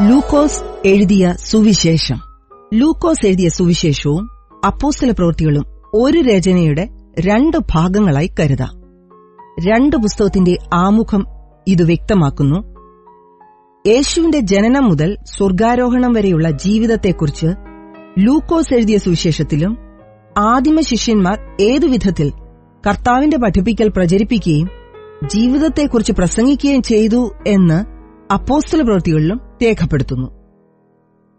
ലൂക്കോസ് എഴുതിയ സുവിശേഷം. ലൂക്കോസ് എഴുതിയ സുവിശേഷവും അപ്പോസ്തല പ്രവൃത്തികളും ഒരു രചനയുടെ രണ്ട് ഭാഗങ്ങളായി കരുതാം. രണ്ട് പുസ്തകത്തിന്റെ ആമുഖം ഇത് വ്യക്തമാക്കുന്നു. യേശുവിന്റെ ജനനം മുതൽ സ്വർഗാരോഹണം വരെയുള്ള ജീവിതത്തെക്കുറിച്ച് ലൂക്കോസ് എഴുതിയ സുവിശേഷത്തിലും ആദിമ ശിഷ്യന്മാർ ഏതുവിധത്തിൽ കർത്താവിന്റെ പഠിപ്പിക്കൽ പ്രചരിപ്പിക്കുകയും ജീവിതത്തെക്കുറിച്ച് പ്രസംഗിക്കുകയും ചെയ്തു എന്ന് അപ്പോസ്തല പ്രവൃത്തികളിലും രേഖപ്പെടുത്തുന്നു.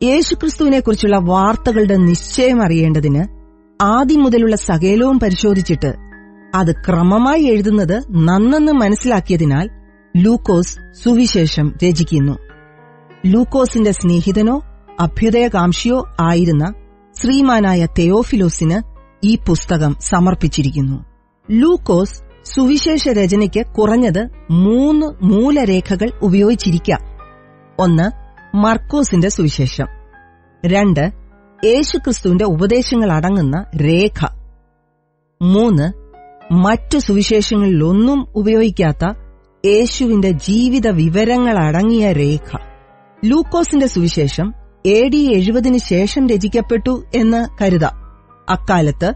യേശുക്രിസ്തുവിനെക്കുറിച്ചുള്ള വാർത്തകളുടെ നിശ്ചയം അറിയേണ്ടതിന് ആദ്യം മുതലുള്ള സകലവും പരിശോധിച്ചിട്ട് അത് ക്രമമായി എഴുതുന്നത് നന്നെന്ന് മനസ്സിലാക്കിയതിനാൽ ലൂക്കോസ് സുവിശേഷം രചിക്കുന്നു. ലൂക്കോസിന്റെ സ്നേഹിതനോ അഭ്യുദയകാംക്ഷിയോ ആയിരുന്ന ശ്രീമാനായ തെയോഫിലോസിന് ഈ പുസ്തകം സമർപ്പിച്ചിരിക്കുന്നു. ലൂക്കോസ് സുവിശേഷ രചനയ്ക്ക് കുറഞ്ഞത് മൂന്ന് മൂലരേഖകൾ ഉപയോഗിച്ചിരിക്കാം. ഒന്ന് മർക്കോസിന്റെ സുവിശേഷം. രണ്ട് യേശുക്രിസ്തുവിന്റെ ഉപദേശങ്ങൾ അടങ്ങുന്ന രേഖ. മൂന്ന് മറ്റു സുവിശേഷങ്ങളിലൊന്നും ഉപയോഗിക്കാത്ത യേശുവിന്റെ ജീവിത വിവരങ്ങൾ അടങ്ങിയ രേഖ. ലൂക്കോസിന്റെ സുവിശേഷം എ ഡി എഴുപതിന് ശേഷം രചിക്കപ്പെട്ടു എന്ന് കരുതാം. അക്കാലത്ത്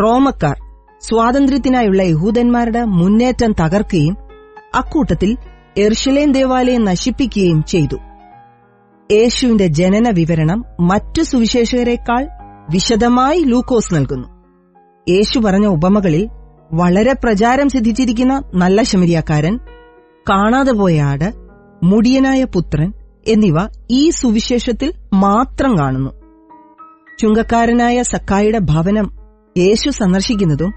റോമക്കാർ സ്വാതന്ത്ര്യത്തിനായുള്ള യഹൂദന്മാരുടെ മുന്നേറ്റം തകർക്കുകയും അക്കൂട്ടത്തിൽ എർഷലേം ദേവാലയം നശിപ്പിക്കുകയും ചെയ്തു. യേശുവിന്റെ ജനന വിവരണം മറ്റു സുവിശേഷകരെക്കാൾ വിശദമായി ലൂക്കോസ് നൽകുന്നു. യേശു പറഞ്ഞ ഉപമകളിൽ വളരെ പ്രചാരം സിദ്ധിച്ചിരിക്കുന്ന നല്ല ശമരിയാക്കാരൻ കാണാതെ പോയ ആട് മുടിയനായ പുത്രൻ എന്നിവ ഈ സുവിശേഷത്തിൽ മാത്രം കാണുന്നു. ചുങ്കക്കാരനായ സക്കായുടെ ഭവനം യേശു സന്ദർശിക്കുന്നതും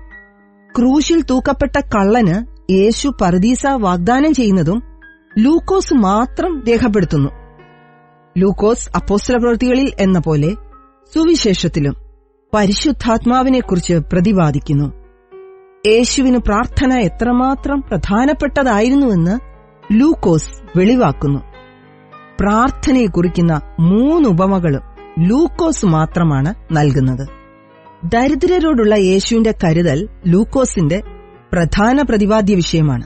ക്രൂശിൽ തൂക്കപ്പെട്ട കള്ളന് യേശു പർദീസ വാഗ്ദാനം ചെയ്യുന്നതും ലൂക്കോസ് മാത്രം രേഖപ്പെടുത്തുന്നു. ലൂക്കോസ് അപ്പോസ്തല പ്രവൃത്തികളിൽ എന്ന പോലെ സുവിശേഷത്തിലും പരിശുദ്ധാത്മാവിനെക്കുറിച്ച് പ്രതിപാദിക്കുന്നു. യേശുവിന് പ്രാർത്ഥന എത്രമാത്രം പ്രധാനപ്പെട്ടതായിരുന്നുവെന്ന് ലൂക്കോസ് വെളിവാക്കുന്നു. പ്രാർത്ഥനയെ കുറിക്കുന്ന മൂന്ന് ഉപമകളും ലൂക്കോസ് മാത്രമാണ് നൽകുന്നത്. ദരിദ്രരോടുള്ള യേശുവിന്റെ കരുതൽ ലൂക്കോസിന്റെ പ്രധാന പ്രതിപാദ്യ വിഷയമാണ്.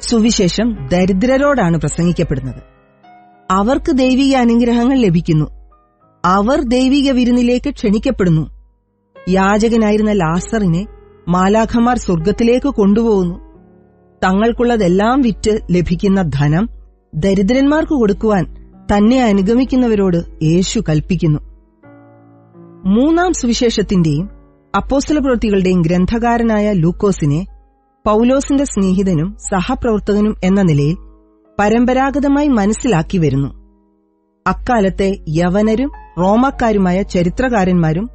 സുവിശേഷം ദരിദ്രരോടാണ് പ്രസംഗിക്കപ്പെടുന്നത്. അവർക്ക് ദൈവിക അനുഗ്രഹങ്ങൾ ലഭിക്കുന്നു. അവർ ദൈവിക വിരുന്നിലേക്ക് ക്ഷണിക്കപ്പെടുന്നു. യാചകനായിരുന്ന ലാസറിനെ മാലാഖമാർ സ്വർഗത്തിലേക്ക് കൊണ്ടുപോകുന്നു. തങ്ങൾക്കുള്ളതെല്ലാം വിറ്റ് ലഭിക്കുന്ന ധനം ദരിദ്രന്മാർക്ക് കൊടുക്കുവാൻ തന്നെ അനുഗമിക്കുന്നവരോട് യേശു കൽപ്പിക്കുന്നു. മൂന്നാം സുവിശേഷത്തിന്റെയും അപ്പോസ്തല പ്രവൃത്തികളുടെയും ഗ്രന്ഥകാരനായ ലൂക്കോസിനെ പൌലോസിന്റെ സ്നേഹിതനും സഹപ്രവർത്തകനും എന്ന നിലയിൽ പരമ്പരാഗതമായി മനസ്സിലാക്കി വരുന്നു. അക്കാലത്തെ യവനരും റോമക്കാരുമായ ചരിത്രകാരന്മാരും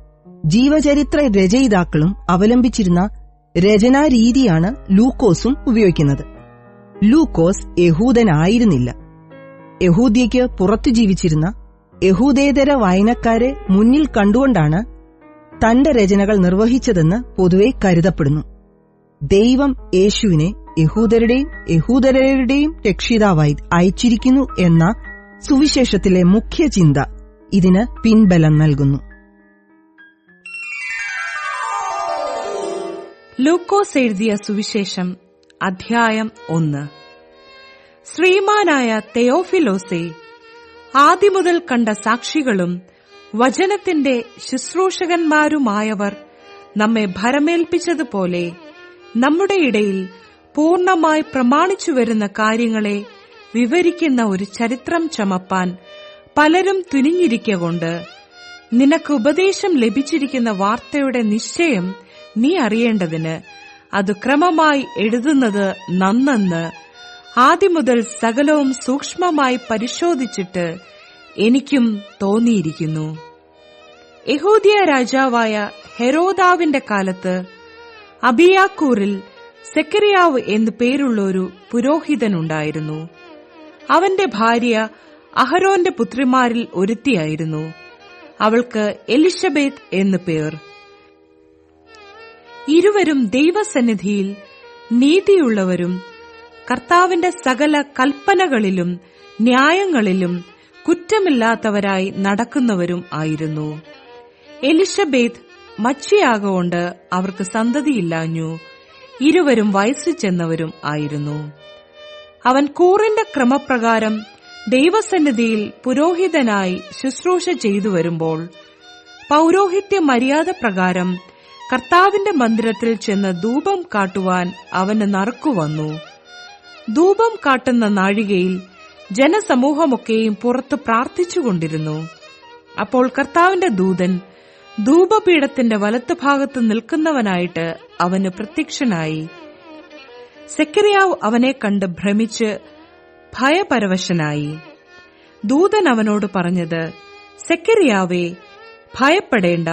ജീവചരിത്ര രചയിതാക്കളും അവലംബിച്ചിരുന്ന രചനാരീതിയാണ് ലൂക്കോസും ഉപയോഗിക്കുന്നത്. ലൂക്കോസ് യഹൂദനായിരുന്നില്ല. യഹൂദ്യയ്ക്ക് പുറത്തു ജീവിച്ചിരുന്ന യഹൂദേതര വായനക്കാരെ മുന്നിൽ കണ്ടുകൊണ്ടാണ് തന്റെ രചനകൾ നിർവഹിച്ചതെന്ന് പൊതുവെ കരുതപ്പെടുന്നു. ദൈവം യേശുവിനെ യഹൂദരുടെയും യഹൂദരരുടെയും രക്ഷിതാവായി അയച്ചിരിക്കുന്നു എന്ന സുവിശേഷത്തിലെ മുഖ്യ ചിന്ത ഇതിന് പിൻബലം നൽകുന്നു. ലൂക്കോസ് എഴുതിയ സുവിശേഷം അധ്യായം ഒന്ന്. ശ്രീമാനായ തെയോഫിലോസെ ആദ്യമുതൽ കണ്ട സാക്ഷികളും വചനത്തിന്റെ ശുശ്രൂഷകന്മാരുമായവർ നമ്മെ ഭരമേൽപ്പിച്ചതുപോലെ നമ്മുടെ ഇടയിൽ പൂർണമായി പ്രമാണിച്ചു വരുന്ന കാര്യങ്ങളെ വിവരിക്കുന്ന ഒരു ചരിത്രം ചമപ്പാൻ പലരും തുനിഞ്ഞിരിക്കൊണ്ട് നിനക്ക് ഉപദേശം ലഭിച്ചിരിക്കുന്ന വാർത്തയുടെ നിശ്ചയം നീ അറിയേണ്ടതിന് അത് ക്രമമായി എഴുതുന്നത് നന്നെന്ന് ആദ്യം മുതൽ സകലവും സൂക്ഷ്മമായി പരിശോധിച്ചിട്ട് എനിക്കും തോന്നിയിരിക്കുന്നു. യഹൂദിയ രാജാവായ ഹെരോദാവിന്റെ കാലത്ത് അബിയാക്കൂറിൽ സെക്കരിയാവ് എന്നു പേരുള്ള ഒരു പുരോഹിതനുണ്ടായിരുന്നു. അവന്റെ ഭാര്യ അഹരോന്റെ പുത്രിമാരിൽ ഒരുത്തിയായിരുന്നു. അവൾക്ക് എലിഷബേത്ത് എന്നു പേർ. ഇരുവരും ദൈവസന്നിധിയിൽ നീതിയുള്ളവരും കർത്താവിന്റെ സകല കൽപ്പനകളിലും ന്യായങ്ങളിലും കുറ്റമില്ലാത്തവരായി നടക്കുന്നവരും ആയിരുന്നു. എലിഷബേത്ത് മച്ചിയാകൊണ്ട് അവർക്ക് സന്തതിയില്ലാഞ്ഞു. ഇരുവരും വയസ്സു ചെന്നവരും ആയിരുന്നു. അവൻ കൂറിന്റെ ക്രമപ്രകാരം ദൈവസന്നിധിയിൽ പുരോഹിതനായി ശുശ്രൂഷ ചെയ്തു വരുമ്പോൾ പൗരോഹിത്യ മര്യാദ പ്രകാരം കർത്താവിന്റെ മന്ദിരത്തിൽ ചെന്ന് ധൂപം കാട്ടുവാൻ അവന് നറുക്കുവന്നു. ധൂപം കാട്ടുന്ന നാഴികയിൽ ജനസമൂഹമൊക്കെയും പുറത്ത് പ്രാർത്ഥിച്ചുകൊണ്ടിരുന്നു. അപ്പോൾ കർത്താവിന്റെ ദൂതൻ ധൂപപീഠത്തിന്റെ വലത്തുഭാഗത്ത് നിൽക്കുന്നവനായിട്ട് അവന് പ്രത്യക്ഷനായി. സെക്കരിയാവ് അവനെ കണ്ട് ഭ്രമിച്ച് ഭയപരവശനായി. ദൂതൻ അവനോട് പറഞ്ഞത് സെക്കരിയാവേ ഭയപ്പെടേണ്ട.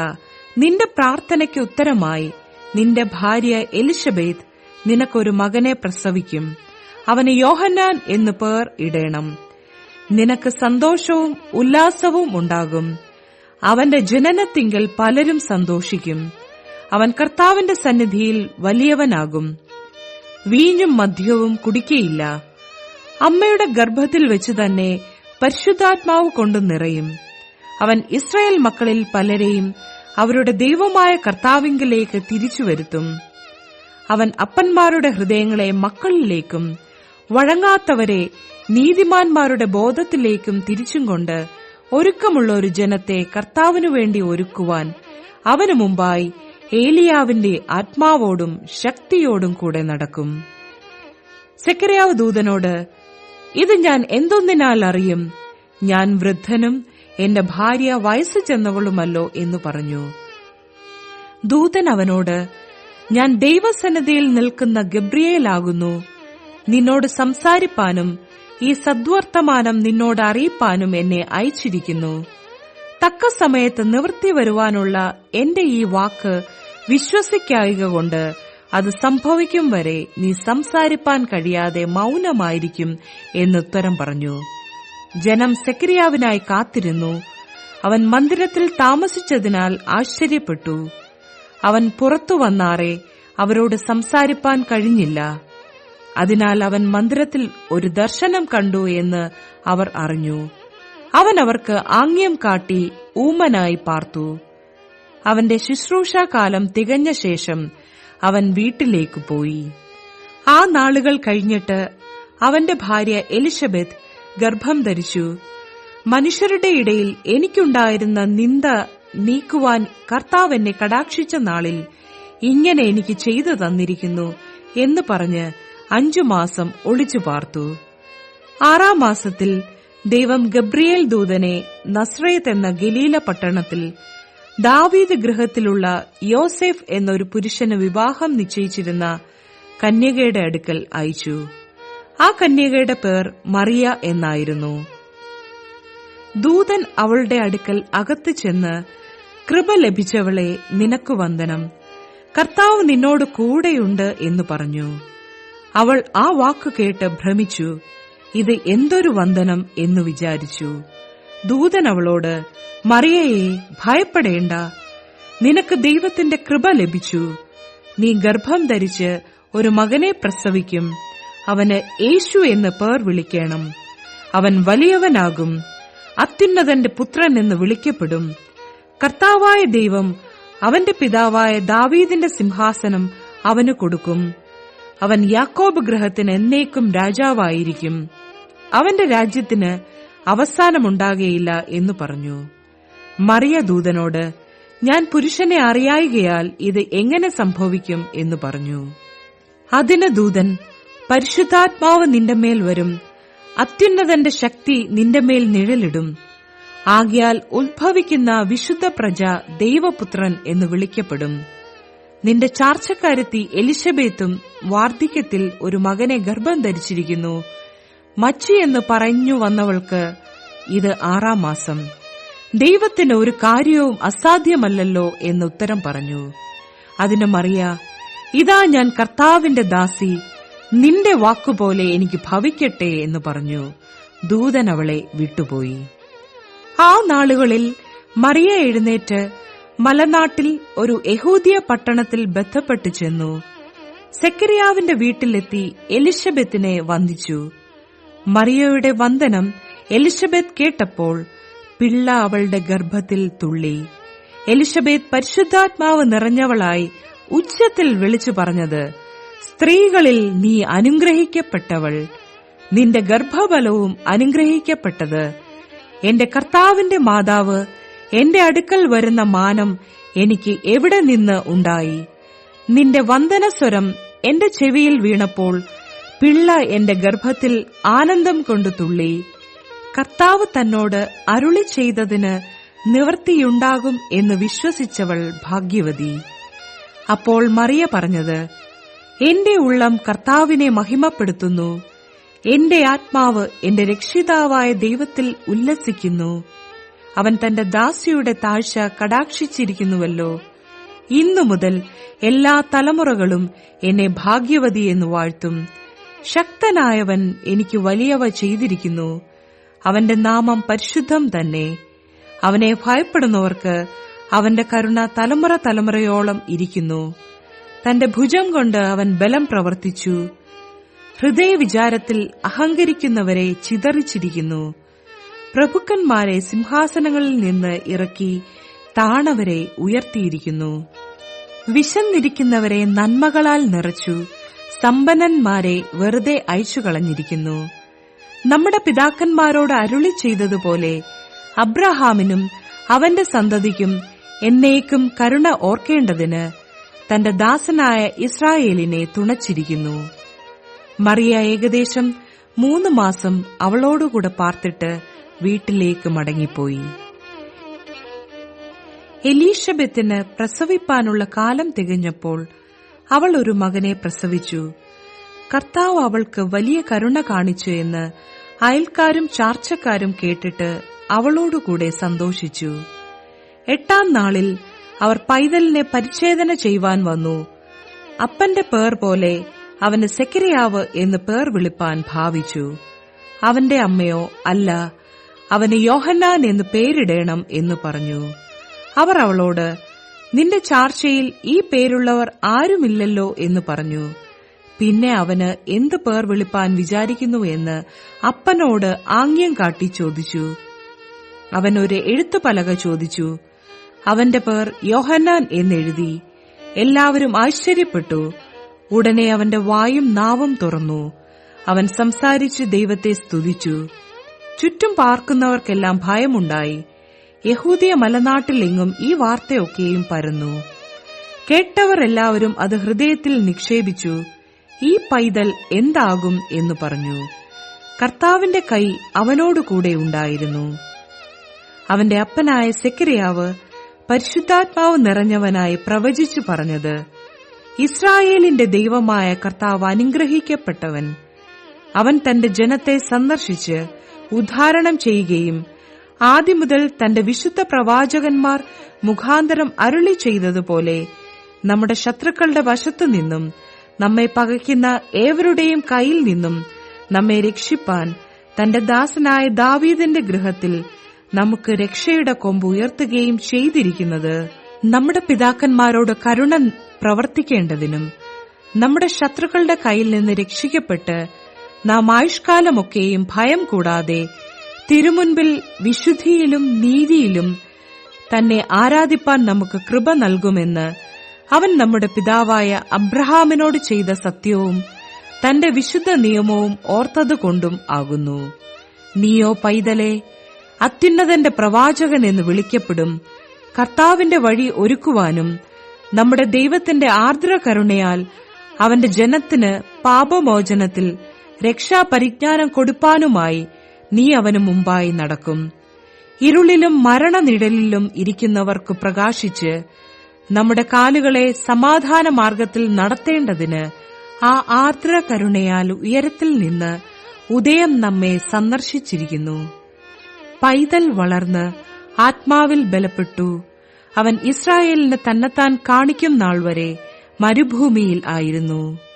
നിന്റെ പ്രാർത്ഥനയ്ക്ക് ഉത്തരമായി. നിന്റെ ഭാര്യ എലിസബേത്ത് നിനക്കൊരു മകനെ പ്രസവിക്കും. അവന് യോഹന്നാൻ എന്നു പേർ ഇടേണം. നിനക്ക് സന്തോഷവും ഉല്ലാസവും ഉണ്ടാകും. അവന്റെ ജനനത്തിങ്കൽ പലരും സന്തോഷിക്കും. അവൻ കർത്താവിന്റെ സന്നിധിയിൽ വലിയവനാകും. വീഞ്ഞും മദ്യവും കുടിക്കയില്ല. അമ്മയുടെ ഗർഭത്തിൽ വെച്ച് തന്നെ പരിശുദ്ധാത്മാവ് കൊണ്ട് നിറയും. അവൻ ഇസ്രായേൽ മക്കളിൽ പലരെയും അവരുടെ ദൈവമായ കർത്താവിങ്കിലേക്ക് തിരിച്ചുവരുത്തും അവൻ അപ്പന്മാരുടെ ഹൃദയങ്ങളെ മക്കളിലേക്കും വഴങ്ങാത്തവരെ നീതിമാന്മാരുടെ ബോധത്തിലേക്കും തിരിച്ചും കൊണ്ട് ഒരുക്കമുള്ള ഒരു ജനത്തെ കർത്താവിനു വേണ്ടി ഒരുക്കുവാൻ അവനു മുമ്പായി ഏലിയാവിന്റെ ആത്മാവോടും ശക്തിയോടും കൂടെ നടക്കും. സെക്രയാവ് ദൂതനോട് ഇത് ഞാൻ എന്തൊന്നിനാൽ അറിയും? ഞാൻ വൃദ്ധനും എന്റെ ഭാര്യ വയസ്സ് ചെന്നവളുമല്ലോ എന്ന് പറഞ്ഞു. ദൂതൻ അവനോട് ഞാൻ ദൈവസന്നിധിയിൽ നിൽക്കുന്ന ഗബ്രിയേലാകുന്നു. നിന്നോട് സംസാരിപ്പാനും ഈ സദ്വർത്തമാനം നിന്നോട് അറിയിപ്പാനും എന്നെ അയച്ചിരിക്കുന്നു. തക്ക സമയത്ത് നിവൃത്തി വരുവാനുള്ള എന്റെ ഈ വാക്ക് വിശ്വസിക്കായിക കൊണ്ട് അത് സംഭവിക്കും വരെ നീ സംസാരിപ്പാൻ കഴിയാതെ മൗനമായിരിക്കും എന്നുത്തരം പറഞ്ഞു. ജനം സെക്രിയാവിനായി കാത്തിരുന്നു. അവൻ മന്ദിരത്തിൽ താമസിച്ചതിനാൽ ആശ്ചര്യപ്പെട്ടു. അവൻ പുറത്തു വന്നാറെ അവരോട് സംസാരിപ്പാൻ കഴിഞ്ഞില്ല. അതിനാൽ അവൻ മന്ദിരത്തിൽ ഒരു ദർശനം കണ്ടു എന്ന് അവർ അറിഞ്ഞു. അവൻ അവർക്ക് ആംഗ്യം കാട്ടി ഊമനായി പാർത്തു. അവന്റെ ശുശ്രൂഷാകാലം തികഞ്ഞ ശേഷം അവൻ വീട്ടിലേക്ക് പോയി. ആ നാളുകൾ കഴിഞ്ഞിട്ട് അവന്റെ ഭാര്യ എലിസബത്ത് ഗർഭം ധരിച്ചു. മനുഷ്യരുടെ ഇടയിൽ എനിക്കുണ്ടായിരുന്ന നിന്ദ നീക്കുവാൻ കർത്താവ് എന്നെ കടാക്ഷിച്ച നാളിൽ ഇങ്ങനെ എനിക്ക് ചെയ്തു തന്നിരിക്കുന്നു എന്ന് പറഞ്ഞ് അഞ്ചു മാസം ഒളിച്ചു പാർത്തു. ആറാം മാസത്തിൽ ദൈവം ഗബ്രിയേൽ ദൂതനെ നസ്രയത്ത് എന്ന ഗലീല പട്ടണത്തിൽ ദാവീദ് ഗൃഹത്തിലുള്ള യോസെഫ് എന്നൊരു പുരുഷന് വിവാഹം നിശ്ചയിച്ചിരുന്ന കന്യകയുടെ അടുക്കൽ അയച്ചു. ആ കന്യകയുടെ പേർ മറിയ എന്നായിരുന്നു. ദൂതൻ അവളുടെ അടുക്കൽ അകത്ത് ചെന്ന് കൃപ ലഭിച്ചവളെ നിനക്കു വന്ദനം. കർത്താവ് നിന്നോട് കൂടെയുണ്ട് എന്ന് പറഞ്ഞു. അവൾ ആ വാക്ക് കേട്ട് ഭ്രമിച്ചു. ഇത് എന്തൊരു വന്ദനം എന്ന് വിചാരിച്ചു. ദൂതൻ അവളോട് മറിയയെ ഭയപ്പെടേണ്ട. നിനക്ക് ദൈവത്തിന്റെ കൃപ ലഭിച്ചു. നീ ഗർഭം ധരിച്ച് ഒരു മകനെ പ്രസവിക്കും. അവന് യേശു എന്ന് പേർ വിളിക്കണം. അവൻ വലിയവനാകും. അത്യുന്നതന്റെ പുത്രൻ എന്ന് വിളിക്കപ്പെടും. കർത്താവായ ദൈവം അവന്റെ പിതാവായ ദാവീദിന്റെ സിംഹാസനം അവന് കൊടുക്കും. അവൻ യാക്കോബ് ഗ്രഹത്തിന് എന്നേക്കും രാജാവായിരിക്കും. അവന്റെ രാജ്യത്തിന് അവസാനമുണ്ടാകുകയില്ല എന്ന് പറഞ്ഞു. മറിയ ദൂതനോട് ഞാൻ പുരുഷനെ അറിയായികയാൽ ഇത് എങ്ങനെ സംഭവിക്കും? എന്ന് പറഞ്ഞു. അതിന് ദൂതൻ പരിശുദ്ധാത്മാവ് നിന്റെ മേൽ വരും. അത്യുന്നതന്റെ ശക്തി നിന്റെ മേൽ നിഴലിടും. ആകയാൽ ഉത്ഭവിക്കുന്ന വിശുദ്ധ പ്രജ ദൈവപുത്രൻ എന്ന് വിളിക്കപ്പെടും. നിന്റെ ചാർച്ചക്കാരത്തി എലിസബേത്തും വാർദ്ധക്യത്തിൽ ഒരു മകനെ ഗർഭം ധരിച്ചിരിക്കുന്നു. മച്ചി എന്ന് പറഞ്ഞു വന്നവൾക്ക് ഇത് ആറാം മാസം. ദൈവത്തിന് ഒരു കാര്യവും അസാധ്യമല്ലല്ലോ എന്ന് ഉത്തരം പറഞ്ഞു. അതിന് മറിയ ഇതാ ഞാൻ കർത്താവിന്റെ ദാസി നിന്റെ വാക്കുപോലെ എനിക്ക് ഭവിക്കട്ടെ എന്ന് പറഞ്ഞു. ദൂതൻ അവളെ വിട്ടുപോയി. ആ നാളുകളിൽ മറിയ എഴുന്നേറ്റ് മലനാട്ടിൽ ഒരു യഹൂദിയ പട്ടണത്തിൽ ബന്ധപ്പെട്ടു ചെന്നു. സെക്കരിയാവിന്റെ വീട്ടിലെത്തി എലിസബത്തിനെ വന്ദിച്ചു. മറിയയുടെ വന്ദനം എലിസബത്ത് കേട്ടപ്പോൾ പിള്ള അവളുടെ ഗർഭത്തിൽ തുള്ളി. എലിസബത്ത് പരിശുദ്ധാത്മാവ് നിറഞ്ഞവളായി ഉച്ചത്തിൽ വിളിച്ചു പറഞ്ഞത് സ്ത്രീകളിൽ നീ അനുഗ്രഹിക്കപ്പെട്ടവൾ. നിന്റെ ഗർഭഫലവും അനുഗ്രഹിക്കപ്പെട്ടത്. എന്റെ കർത്താവിന്റെ മാതാവ് എന്റെ അടുക്കൽ വരുന്ന മാനം എനിക്ക് എവിടെ നിന്ന് ഉണ്ടായി? നിന്റെ വന്ദനസ്വരം എന്റെ ചെവിയിൽ വീണപ്പോൾ പിള്ള എന്റെ ഗർഭത്തിൽ ആനന്ദം കൊണ്ടു തുള്ളി. കർത്താവ് തന്നോട് അരുളി ചെയ്തതിന് നിവൃത്തിയുണ്ടാകും എന്ന് വിശ്വസിച്ചവൾ ഭാഗ്യവതി. അപ്പോൾ മറിയ പറഞ്ഞത് എന്റെ ഉള്ളം കർത്താവിനെ മഹിമപ്പെടുത്തുന്നു. എന്റെ ആത്മാവ് എന്റെ രക്ഷിതാവായ ദൈവത്തിൽ ഉല്ലസിക്കുന്നു. അവൻ തന്റെ ദാസിയുടെ താഴ്ച കടാക്ഷിച്ചിരിക്കുന്നുവല്ലോ. ഇന്നു മുതൽ എല്ലാ തലമുറകളും എന്നെ ഭാഗ്യവതി എന്ന് വാഴ്ത്തും. ശക്തനായവൻ എനിക്ക് വലിയവ ചെയ്തിരിക്കുന്നു. അവന്റെ നാമം പരിശുദ്ധം തന്നെ. അവനെ ഭയപ്പെടുന്നവർക്ക് അവന്റെ കരുണ തലമുറ തലമുറയോളം ഇരിക്കുന്നു. തന്റെ ഭുജം കൊണ്ട് അവൻ ബലം പ്രവർത്തിച്ചു. ഹൃദയവിചാരത്തിൽ അഹങ്കരിക്കുന്നവരെ ചിതറിച്ചിരിക്കുന്നു. പ്രഭുക്കന്മാരെ സിംഹാസനങ്ങളിൽ നിന്ന് ഇറക്കി താണവരെ ഉയർത്തിയിരിക്കുന്നു. വിശന്നിരിക്കുന്നവരെ നന്മകളാൽ നിറച്ചു സമ്പന്നന്മാരെ വെറുതെ അയച്ചുകളഞ്ഞിരിക്കുന്നു. നമ്മുടെ പിതാക്കന്മാരോട് അരുളി ചെയ്തതുപോലെ അബ്രഹാമിനും അവന്റെ സന്തതിക്കും എന്നേക്കും കരുണ ഓർക്കേണ്ടതിന് തന്റെ ദാസനായ ഇസ്രായേലിനെ തുണച്ചിരിക്കുന്നു. മറിയ ഏകദേശം മൂന്ന് മാസം അവളോടുകൂടെ പാർത്തിട്ട് വീട്ടിലേക്ക് മടങ്ങിപ്പോയി. എലീഷബത്തിന് പ്രസവിപ്പാനുള്ള കാലം തികഞ്ഞപ്പോൾ അവൾ ഒരു മകനെ പ്രസവിച്ചു. കർത്താവ് അവൾക്ക് വലിയ കരുണ കാണിച്ചു എന്ന് അയൽക്കാരും ചാർച്ചക്കാരും കേട്ടിട്ട് അവളോടുകൂടെ സന്തോഷിച്ചു. എട്ടാം നാളിൽ അവർ പൈതലിനെ പരിച്ഛേദന ചെയ്യുവാൻ വന്നു. അപ്പന്റെ പേർ പോലെ അവന് സെക്രിയാവ് എന്ന് പേർ വിളിപ്പാൻ ഭാവിച്ചു. അവന്റെ അമ്മയോ അല്ല അവന് യോഹന്നാൻ എന്ന് പേരിടേണം എന്ന് പറഞ്ഞു. അവർ അവളോട് നിന്റെ ചാർച്ചയിൽ ഈ പേരുള്ളവർ ആരുമില്ലല്ലോ എന്ന് പറഞ്ഞു. പിന്നെ അവന് എന്ത് പേർ വിളിപ്പാൻ വിചാരിക്കുന്നു എന്ന് അപ്പനോട് ആംഗ്യം കാട്ടി ചോദിച്ചു. അവൻ ഒരു എഴുത്തു പലക ചോദിച്ചു. അവന്റെ പേർ യോഹന്നാൻ എന്നെഴുതി. എല്ലാവരും ആശ്ചര്യപ്പെട്ടു. ഉടനെ അവന്റെ വായും നാവും തുറന്നു. അവൻ സംസാരിച്ച് ദൈവത്തെ സ്തുതിച്ചു. ചുറ്റും പാർക്കുന്നവർക്കെല്ലാം ഭയമുണ്ടായി. യഹൂദിയ മലനാട്ടിലെങ്ങും ഈ വാർത്തയൊക്കെയും പരന്നു. കേട്ടവർ എല്ലാവരും അത് ഹൃദയത്തിൽ നിക്ഷേപിച്ചു ഈ പൈതൽ എന്താകും? എന്ന് പറഞ്ഞു. കർത്താവിന്റെ കൈ അവനോടുകൂടെ ഉണ്ടായിരുന്നു. അവന്റെ അപ്പനായ സെക്രിയാവ് പരിശുദ്ധാത്മാവ് നിറഞ്ഞവനായി പ്രവചിച്ചു പറഞ്ഞത് ഇസ്രായേലിന്റെ ദൈവമായ കർത്താവ് അനുഗ്രഹിക്കപ്പെട്ടവൻ. അവൻ തന്റെ ജനത്തെ സന്ദർശിച്ച് ഉദ്ധാരണം ചെയ്യുകയും ആദ്യം മുതൽ തന്റെ വിശുദ്ധ പ്രവാചകന്മാർ മുഖാന്തരം അരുളി ചെയ്തതുപോലെ നമ്മുടെ ശത്രുക്കളുടെ വശത്തു നിന്നും നമ്മെ പകയ്ക്കുന്ന ഏവരുടെയും കയ്യിൽ നിന്നും നമ്മെ രക്ഷിപ്പാൻ തന്റെ ദാസനായ ദാവീദിന്റെ ഗൃഹത്തിൽ നമുക്ക് രക്ഷയുടെ കൊമ്പ് ഉയർത്തുകയും ചെയ്തിരിക്കുന്നത് നമ്മുടെ പിതാക്കന്മാരോട് കരുണ പ്രവർത്തിക്കേണ്ടതിനും നമ്മുടെ ശത്രുക്കളുടെ കയ്യിൽ നിന്ന് രക്ഷിക്കപ്പെട്ട് നാം ആയുഷ്കാലമൊക്കെയും ഭയം കൂടാതെ തിരുമുൻപിൽ വിശുദ്ധിയിലും നീതിയിലും തന്നെ ആരാധിപ്പാൻ നമുക്ക് കൃപ നൽകുമെന്ന് അവൻ നമ്മുടെ പിതാവായ അബ്രഹാമിനോട് ചെയ്ത സത്യവും തന്റെ വിശുദ്ധ നിയമവും ഓർത്തതുകൊണ്ടും ആകുന്നു. നീയോ പൈതലെ അത്യുന്നതന്റെ പ്രവാചകൻ എന്ന് വിളിക്കപ്പെടും. കർത്താവിന്റെ വഴി ഒരുക്കുവാനും നമ്മുടെ ദൈവത്തിന്റെ ആർദ്ര കരുണയാൽ അവന്റെ ജനത്തിന് പാപമോചനത്തിൽ രക്ഷാപരിജ്ഞാനം കൊടുപ്പാനുമായി നീ അവന് മുമ്പായി നടക്കും. ഇരുളിലും മരണനിഴലിലും ഇരിക്കുന്നവർക്ക് പ്രകാശിച്ച് നമ്മുടെ കാലുകളെ സമാധാന മാർഗത്തിൽ നടത്തേണ്ടതിന് ആ ആർദ്ര കരുണയാൽ ഉയരത്തിൽ നിന്ന് ഉദയം നമ്മെ സന്ദർശിച്ചിരിക്കുന്നു. പൈതൽ വളർന്ന് ആത്മാവിൽ ബലപ്പെട്ടു. അവൻ ഇസ്രായേലിന് തന്നെത്താൻ കാണിക്കും നാൾ വരെ മരുഭൂമിയിൽ ആയിരുന്നു.